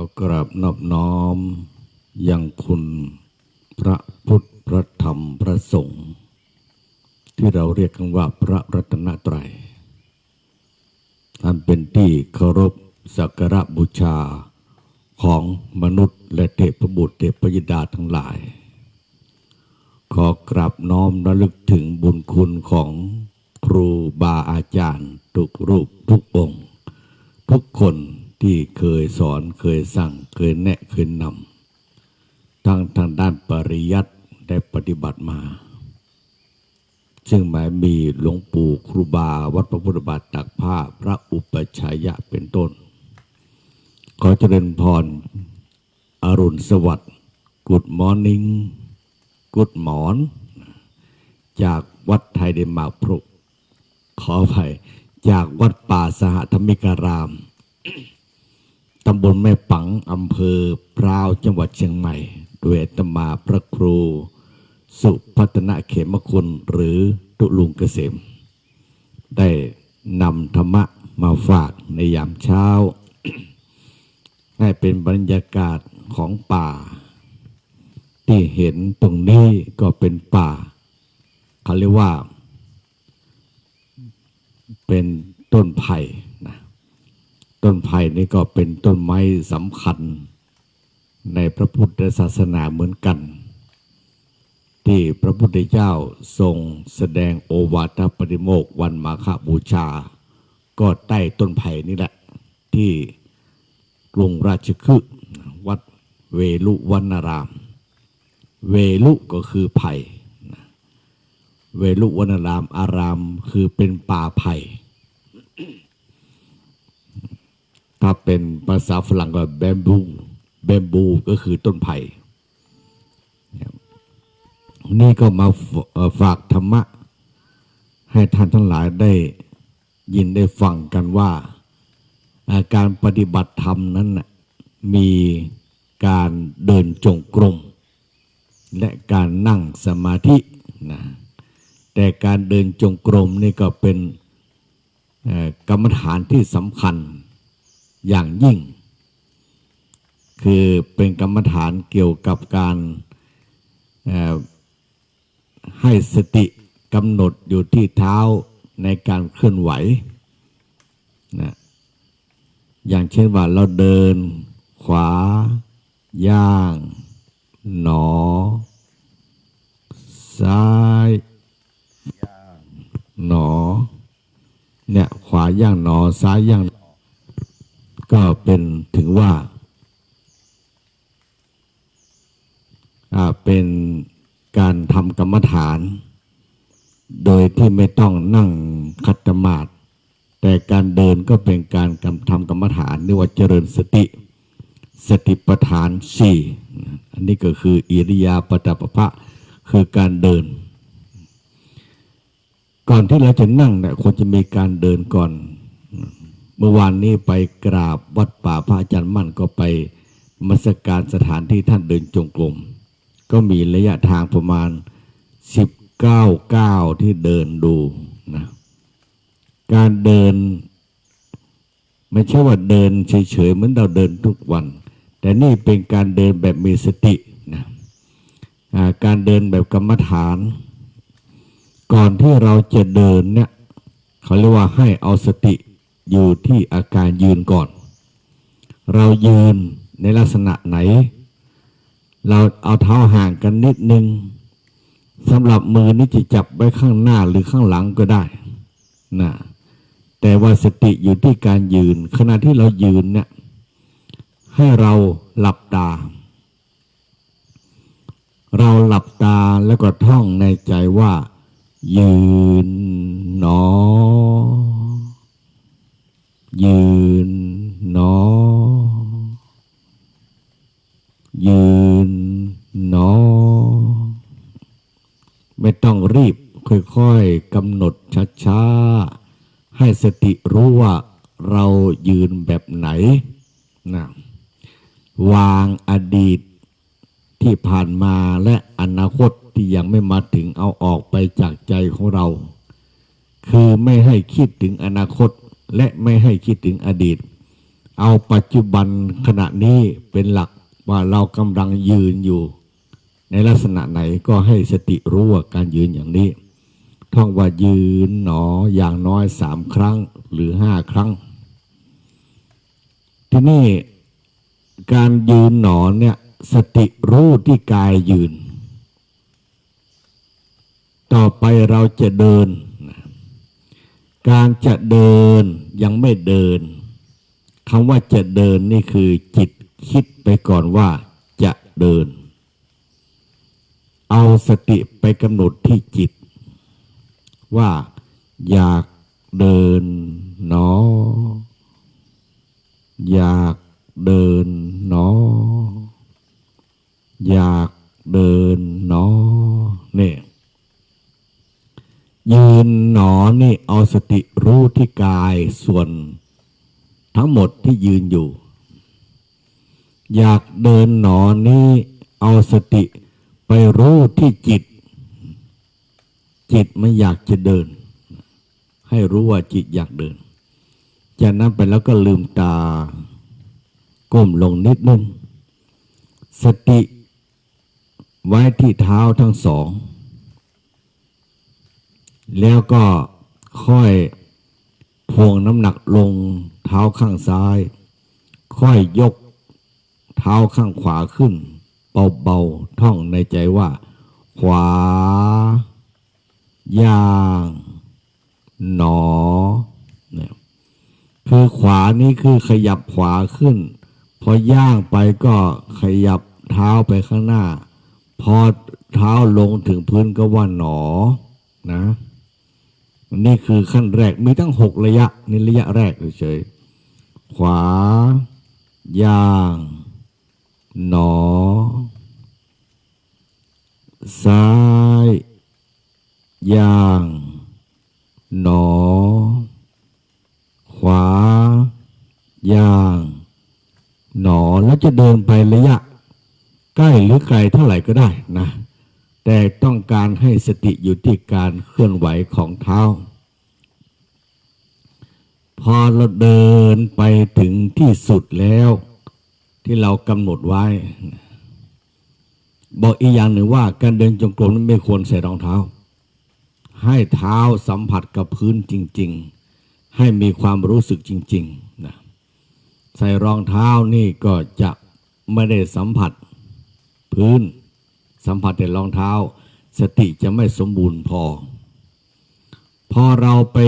อกราบนอบน้อมยังคุณพระพุทธพระธรรมพระสงฆ์ที่เราเรียกกันว่าพระรัตนตรัยอันเป็นที่เคารพสักการะบูชาของมนุษย์และเทพบุตรเทพยดาทั้งหลาย ขอกราบน้อมระลึกถึงบุญคุณของครูบาอาจารย์ ทุกรูปทุกองค์ ทุกคน ที่เคยสอนเคยสั่งเคยแนะเคยนำทั้งทางด้านปริยัติได้ปฏิบัติมา ซึ่งหมายมีหลวงปู่ครูบาวัดพระพุทธบาทตักผ้าพระอุปชัยยะเป็นต้น ขอเจริญพร อรุณสวัสดิ์ Good morning Good morn จากวัดไทยเดนมาร์กพรุขออภัยจากวัดป่าสหธรรมิการามตำบลแม่ปังอำเภอพร้าวจังหวัดเชียงใหม่ โดยอาตมาพระครู สุพัฒนาเขมคุณหรือตุลุงเกษม ได้นำธรรมะมาฝากในยามเช้า ให้เป็นบรรยากาศของป่า ที่เห็นตรงนี้ก็เป็นป่าเขาเรียกว่า เป็นต้นไผ่ ต้นไผ่นี่ก็เป็นต้นไม้สำคัญ ในพระพุทธศาสนาเหมือนกัน ที่พระพุทธเจ้าทรงแสดงโอวาทปฏิโมกวันมาฆบูชา ก็ใต้ต้นไผ่นี่แหละ ที่กรุงราชคฤห์วัดเวลุวนาราม เวลุก็คือไผ่เวลุวนารามอารามคือเป็นป่าไผ่ ถ้าเป็นภาษาฝรั่งก็แบมบูแบมบูก็คือต้นไผ่นี่ก็มาฝากธรรมะ ให้ท่านทั้งหลายได้ยินได้ฟังกันว่าอาการปฏิบัติธรรมนั้นมีการเดินจงกรม และการนั่งสมาธินะแต่การเดินจงกรมนี่ก็เป็นกรรมฐานที่สำคัญ อย่างยิ่ง คือเป็นกรรมฐานเกี่ยวกับการให้สติกำหนดอยู่ที่เท้าในการเคลื่อนไหวนะอย่างเช่นว่าเราเดิน ขวา ย่าง หนอ ซ้ายย่างหนอ เนี่ย ขวาย่างหนอ ซ้ายย่าง ก็เป็นถึงว่าเป็นการทำกรรมฐาน โดยที่ไม่ต้องนั่งคัตมาดแต่การเดินก็เป็นการกำทำกรรมฐานเรียกว่าเจริญสติ สติปัฏฐานสี่อันนี้ก็คืออิริยาปถปภะคือการเดิน ก่อนที่เราจะนั่งเนี่ยควรจะมีการเดินก่อน เมื่อวานนี้ไปกราบวัดป่าพระอาจารย์มั่นก็ไปมัสการสถานที่ท่านเดินจงกรมก็มีระยะทางประมาณ 19ก้าวที่เดินดูนะการเดิน ไม่ใช่ว่าเดินเฉยๆเหมือนเราเดินทุกวัน แต่นี่เป็นการเดินแบบมีสตินะการเดินแบบกรรมฐาน ก่อนที่เราจะเดินเนี่ยเขาเรียกว่าให้เอาสติ อยู่ที่อาการยืนก่อน เรายืนในลักษณะไหน เราเอาเท้าห่างกันนิดนึงสำหรับมือนี่จะจับไว้ข้างหน้าหรือข้างหลังก็ได้นะแต่ว่าสติอยู่ที่การยืน ขณะที่เรายืนเนี่ยให้เราหลับตา เราหลับตาแล้วก็ท่องในใจว่า ยืนหนอ ยืนหนอ ยืนหนอ ไม่ต้องรีบค่อยๆกำหนดช้าๆ ให้สติรู้ว่าเรายืนแบบไหนนะวางอดีตที่ผ่านมาและอนาคตที่ยังไม่มาถึงเอาออกไปจากใจของเรา คือไม่ให้คิดถึงอนาคต และไม่ให้คิดถึงอดีต เอาปัจจุบันขณะนี้เป็นหลักว่าเรากำลังยืนอยู่ ในลักษณะไหนก็ให้สติรู้ว่าการยืนอย่างนี้ ท่องว่ายืนหนออย่างน้อยสามครั้งหรือห้าครั้ง ที่นี่การยืนหนอเนี่ยสติรู้ที่กายยืน ต่อไปเราจะเดิน การจะเดินยังไม่เดินคำว่าจะเดินนี่คือจิตคิดไปก่อนว่าจะเดิน เอาสติไปกำหนดที่จิต ว่าอยากเดินหนอ อยากเดินหนอ อยากเดินหนอเนี่ยยืน นอนี่เอาสติรู้ที่กายส่วน ทั้งหมดที่ยืนอยู่ อยากเดินหนอนี้เอาสติไปรู้ที่จิต จิตไม่อยากจะเดิน ให้รู้ว่าจิตอยากเดิน จากนั้นไปแล้วก็ลืมตา ก้มลงนิดนึง สติไว้ที่เท้าทั้งสอง แล้วก็ค่อยพวงน้ำหนักลงเท้าข้างซ้าย ค่อยยกเท้าข้างขวาขึ้น เบาๆท่องในใจว่า ขวา ย่าง หนอเนี่ยคือขวานี่คือขยับขวาขึ้น พอย่างไปก็ขยับเท้าไปข้างหน้า พอเท้าลงถึงพื้นก็ว่าหนอนะ นี่คือขั้นแรกมีตั้งหกระยะนี่ระยะแรกเฉยๆขวา ย่าง หนอ ซ้าย ย่าง หนอ ขวา ย่าง หนอแล้วจะเดินไประยะ ใกล้หรือไกลเท่าไหร่ก็ได้นะ แต่ต้องการให้สติอยู่ที่การเคลื่อนไหวของเท้า พอเราเดินไปถึงที่สุดแล้ว ที่เรากำหนดไว้ บอกอีกอย่างหนึ่งว่า การเดินจงกรมนั้นไม่ควรใส่รองเท้า ให้เท้าสัมผัสกับพื้นจริง ๆ ให้มีความรู้สึกจริงๆนะใส่รองเท้านี่ก็จะไม่ได้สัมผัสพื้น สัมผัสแต่รองเท้า สติจะไม่สมบูรณ์พอ พอเราไป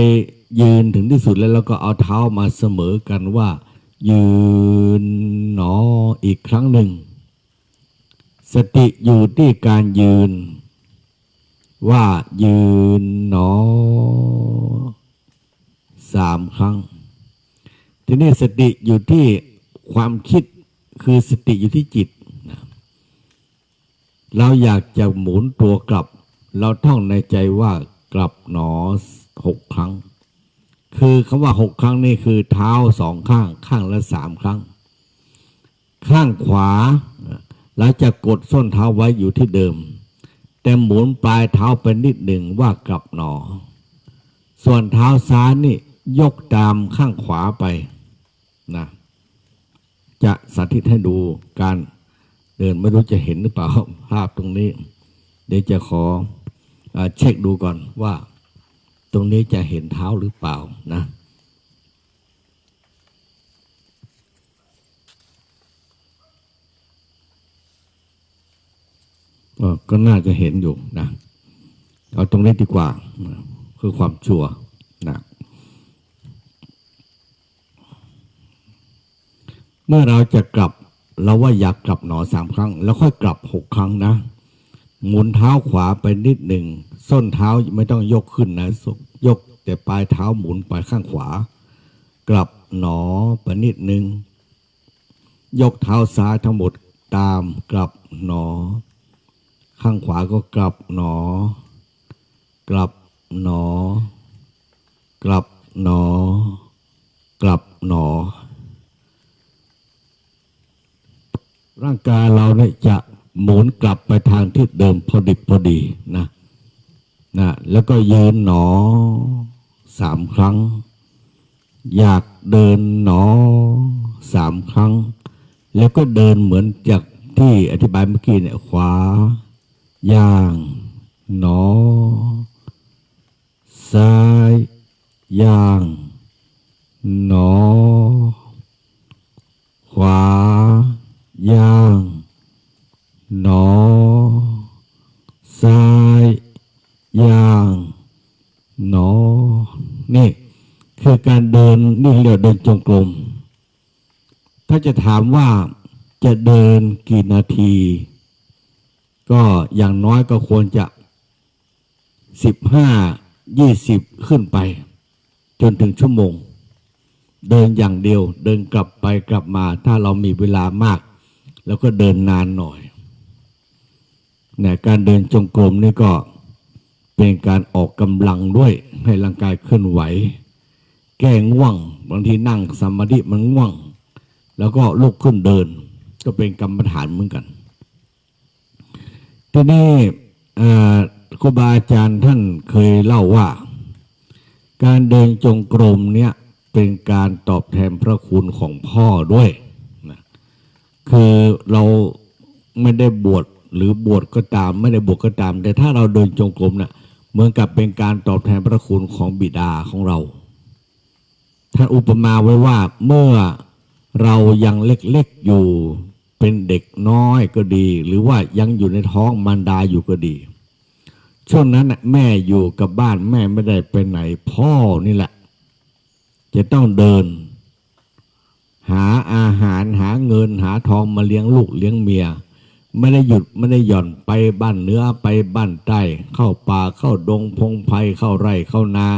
ยืนถึงที่สุดแล้วเราก็เอาเท้ามาเสมอกันว่า ยืนหนออีกครั้งหนึ่ง สติอยู่ที่การยืน ว่ายืนหนอสามครั้ง ทีนี้สติอยู่ที่ความคิดคือสติอยู่ที่จิต เราอยากจะหมุนตัวกลับ เราท่องในใจว่ากลับหนอหกครั้ง คือคำว่าหกครั้งนี่คือเท้าสองข้างข้างละสามครั้ง ข้างขวาเราจะกดส้นเท้าไว้อยู่ที่เดิม แต่หมุนปลายเท้าไปนิดหนึ่งว่ากลับหนอ ส่วนเท้าซ้ายนี่ยกตามข้างขวาไปนะจะสาธิตให้ดูการ เดินไม่รู้จะเห็นหรือเปล่าภาพตรงนี้ เดี๋ยวจะขออเช็คดูก่อนว่า ตรงนี้จะเห็นเท้าหรือเปล่านะก็น่าจะเห็นอยู่นะเอาตรงนี้ดีกว่าคือความชัวนะเมื่อเราจะกลับ เราว่าอยากกลับหนอสามครั้ง แล้วค่อยกลับหกครั้งนะหมุนเท้าขวาไปนิดหนึ่งส้นเท้าไม่ต้องยกขึ้นนะยกแต่ปลายเท้าหมุนไปข้างขวา กลับหนอไปนิดหนึ่งยกเท้าซ้ายทั้งหมดตามกลับหนอ ข้างขวาก็กลับหนอ กลับหนอ กลับหนอ กลับหนอ ร่างกายเราเนี่ยจะหมุนกลับไปทางที่เดิมพอดิบพอดีนะนะแล้วก็ยืนหนอสามครั้ง อยากเดินหนอสามครั้ง แล้วก็เดินเหมือนจากที่อธิบายเมื่อกี้เนี่ยขวา ย่าง หนอ ซ้าย ย่าง หนอ ขวา ย่าง หนอ ซ้าย ย่าง หนอ นี่ คือการเดิ นี่เรียกเดินจงกรม ถ้าจะถามว่าจะเดินกี่นาที ก็อย่างน้อยก็ควรจะสิบห้ายี่สิบขึ้นไป จนถึงชั่วโมง เดินอย่างเดียวเดินกลับไปกลับมา ถ้าเรามีเวลามาก แล้วก็เดินนานหน่อยเนี่ยการเดินจงกรมนี่ก็เป็นการออกกำลังด้วยให้ร่างกายเคลื่อนไหว แก้ง่วง บางทีนั่งสมาธิมันง่วง แล้วก็ลุกขึ้นเดิน ก็เป็นกรรมฐานเหมือนกัน ทีนี้เอ่อครูบาอาจารย์ท่านเคยเล่าว่า การเดินจงกรมเนี่ยเป็นการตอบแทนพระคุณของพ่อด้วยนะคือเราไม่ได้บวชหรือบวชก็ตาม ไม่ได้บวชก็ตาม แต่ถ้าเราเดินจงกรมเนี่ยเหมือนกับเป็นการตอบแทนพระคุณของบิดาของเรา ท่านอุปมาไว้ว่าเมื่อเรายังเล็กๆอยู่เป็นเด็กน้อยก็ดี หรือว่ายังอยู่ในท้องมารดาอยู่ก็ดี ช่วงนั้นแม่อยู่กับบ้านแม่ไม่ได้ไปไหน พ่อนี่แหละ จะต้องเดิน หาอาหารหาเงินหาทองมาเลี้ยงลูกเลี้ยงเมีย ไม่ได้หยุดไม่ได้หย่อนไปบ้านเหนื้อไปบ้านใต้เข้าป่าเข้าดงพงไพ่เข้าไร่เข้านา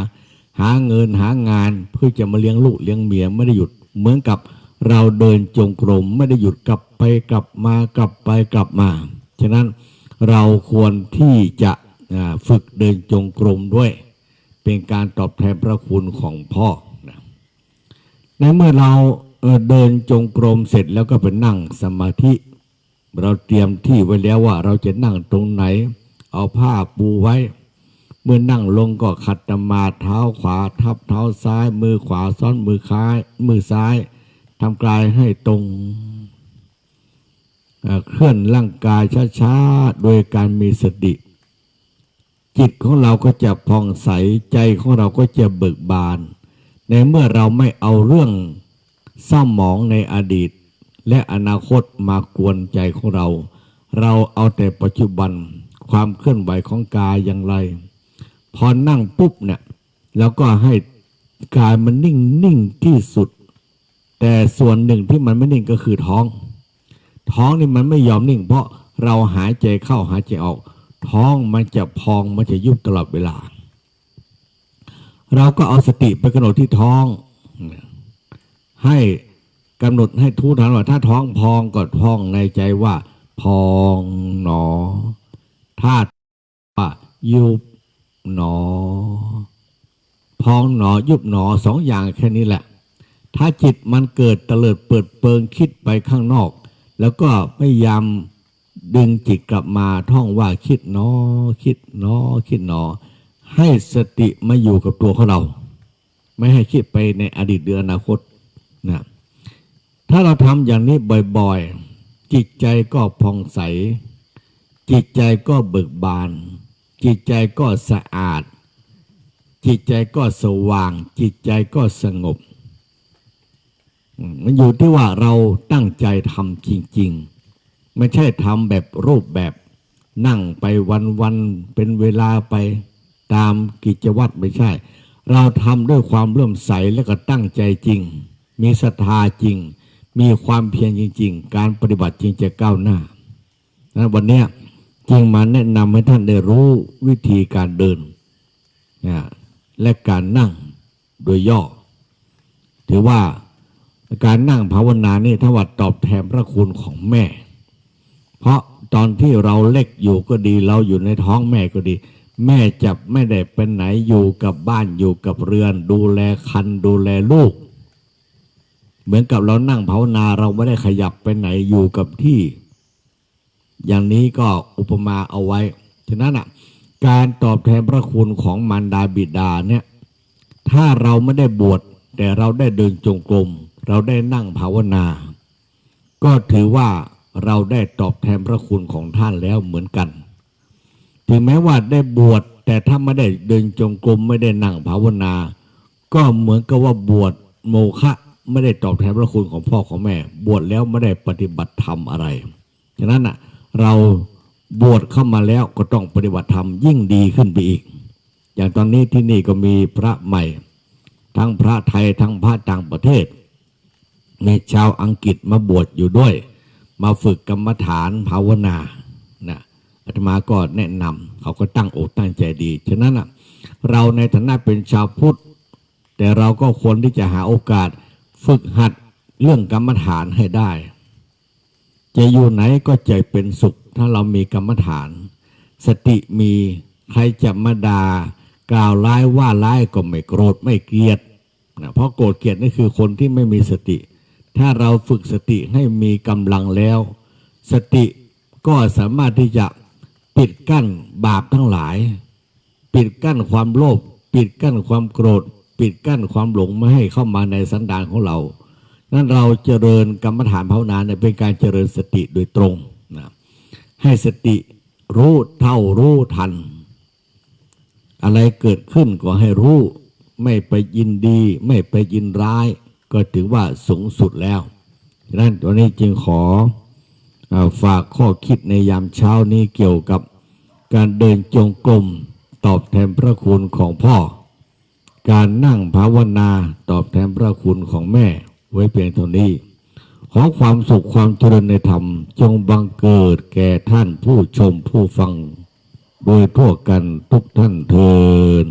หาเงินหางานเพื่อจะมาเลี้ยงลูกเลี้ยงเมียไม่ได้หยุดเหมือนกับเราเดินจงกรมไม่ได้หยุดกลับไปกลับมากลับไปกลับมา ฉะนั้นเราควรที่จะฝึกเดินจงกรมด้วย เป็นการตอบแทนพระคุณของพ่อนะในเมื่อเราเดินจงกรมเสร็จแล้วก็ไปนั่งสมาธิ เราเตรียมที่ไว้แล้วว่าเราจะนั่งตรงไหน เอาผ้าปูไว้ เมื่อนั่งลงก็ขัดสมาเท้าขวาทับเท้าซ้าย มือขวาซ้อนมือค้ายมือซ้ายทำกายให้ตรงเเคลื่อนร่างกายช้าๆ โดยการมีสติ จิตของเราก็จะผ่องใสใจของเราก็จะเบิกบาน ในเมื่อเราไม่เอาเรื่องเศร้าหมองในอดีต และอนาคตมากวนใจของเรา เราเอาแต่ปัจจุบันความเคลื่อนไหวของกายอย่างไร พอนั่งปุ๊บเนี่ยแล้วก็ให้กายมันนิ่งนิ่งที่สุด แต่ส่วนหนึ่งที่มันไม่นิ่งก็คือท้อง ท้องนี่มันไม่ยอมนิ่ง เพราะเราหายใจเข้าหายใจออก ท้องมันจะพองมันจะยุบตลอดเวลา เราก็เอาสติไปกำหนดที่ท้อง ให้กำหนดให้ทุกฐานว่าถ้าท้องพองก็พองในใจว่า พองหนอ ถ้าว่ายุบ หนอ พองหนอยุบหนอสองอย่างแค่นี้แหละ ถ้าจิตมันเกิดเตลิดเปิดเปิงคิดไปข้างนอก แล้วก็พยายามดึงจิตกลับมาท่องว่าคิดหนอ คิดหนอ คิดหนอ ให้สติมาอยู่กับตัวของเรา ไม่ให้คิดไปในอดีตหรืออนาคตนะถ้าเราทำอย่างนี้บ่อยๆ จิตใจก็ผ่องใส จิตใจก็เบิกบาน จิตใจก็สะอาด จิตใจก็สว่าง จิตใจก็สงบมมันอยู่ที่ว่าเราตั้งใจทำจริง ๆ ไม่ใช่ทำแบบรูปแบบนั่งไปวันๆเป็นเวลาไปตามกิจวัตรไม่ใช่ เราทำด้วยความเลื่อมใสและก็ตั้งใจจริง มีศรัทธาจริง มีความเพียรจริง ๆ การปฏิบัติจริงจะก้าวหน้านะวันเนี้ย จึงมาแนะนำให้ท่านได้รู้วิธีการเดินนะและการนั่งโดยย่อ ถือว่าการนั่งภาวนานี่ถว่าตอบแทนพระคุณของแม่ เพราะตอนที่เราเล็กอยู่ก็ดี เราอยู่ในท้องแม่ก็ดี แม่จะไม่ได้เป็นไหนอยู่กับบ้านอยู่กับเรือน ดูแลคันดูแลลูก เหมือนกับเรานั่งภาวนาเราไม่ได้ขยับไปไหนอยู่กับที่ อย่างนี้ก็อุปมาเอาไว้ ฉะนั้นอะการตอบแทนพระคุณของมารดาบิดาเนี่ย ถ้าเราไม่ได้บวชแต่เราได้เดินจงกรมเราได้นั่งภาวนา ก็ถือว่าเราได้ตอบแทนพระคุณของท่านแล้วเหมือนกัน ถึงแม้ว่าได้บวชแต่ถ้าไม่ได้เดินจงกรมไม่ได้นั่งภาวนา ก็เหมือนกับว่าบวชโมฆะไม่ได้ตอบแทนพระคุณของพ่อของแม่ บวชแล้วไม่ได้ปฏิบัติธรรมอะไร ฉะนั้นอะ เราบวชเข้ามาแล้วก็ต้องปฏิบัติธรรมยิ่งดีขึ้นไปอีก อย่างตอนนี้ที่นี่ก็มีพระใหม่ ทั้งพระไทยทั้งพระต่างประเทศมีชาวอังกฤษมาบวชอยู่ด้วย มาฝึกกรรมฐานภาวนานะอาตมาก็แนะนำเขาก็ตั้งอกตั้งใจดี ฉะนั้นอะเราในฐานะเป็นชาวพุทธ แต่เราก็ควรที่จะหาโอกาสฝึกหัดเรื่องกรรมฐานให้ได้ จะอยู่ไหนก็ใจเป็นสุข ถ้าเรามีกรรมฐาน สติมีใครจะมาดา่ากล่าวร้ายว่าร้ายก็ไม่โกรธไม่เกลียดนะเพราะโกรธเกลียดนี่คือคนที่ไม่มีสติ ถ้าเราฝึกสติให้มีกำลังแล้ว สติก็สามารถที่จะปิดกั้นบาปทั้งหลาย ปิดกั้นความโลภปิดกั้นความโกรธ ปิดกั้นความหลงไม่ให้เข้ามาในสันดานของเรา นั้นเราเจริญกรรมฐานภาวนาเนี่ยเป็นการเจริญสติโดยตรงนะให้สติรู้เท่ารู้ทัน อะไรเกิดขึ้นก็ให้รู้ ไม่ไปยินดี ไม่ไปยินร้าย ก็ถือว่าสูงสุดแล้วนั้นวันนี้จึงขออาฝากข้อคิดในยามเช้านี้เกี่ยวกับการเดินจงกรมตอบแทนพระคุณของพ่อ การนั่งภาวนาตอบแทนพระคุณของแม่ ไว้เพียงเท่านี้ ขอความสุขความเจริญในธรรม จงบังเกิดแก่ท่านผู้ชมผู้ฟัง โดยทั่วกันทุกท่านเทิน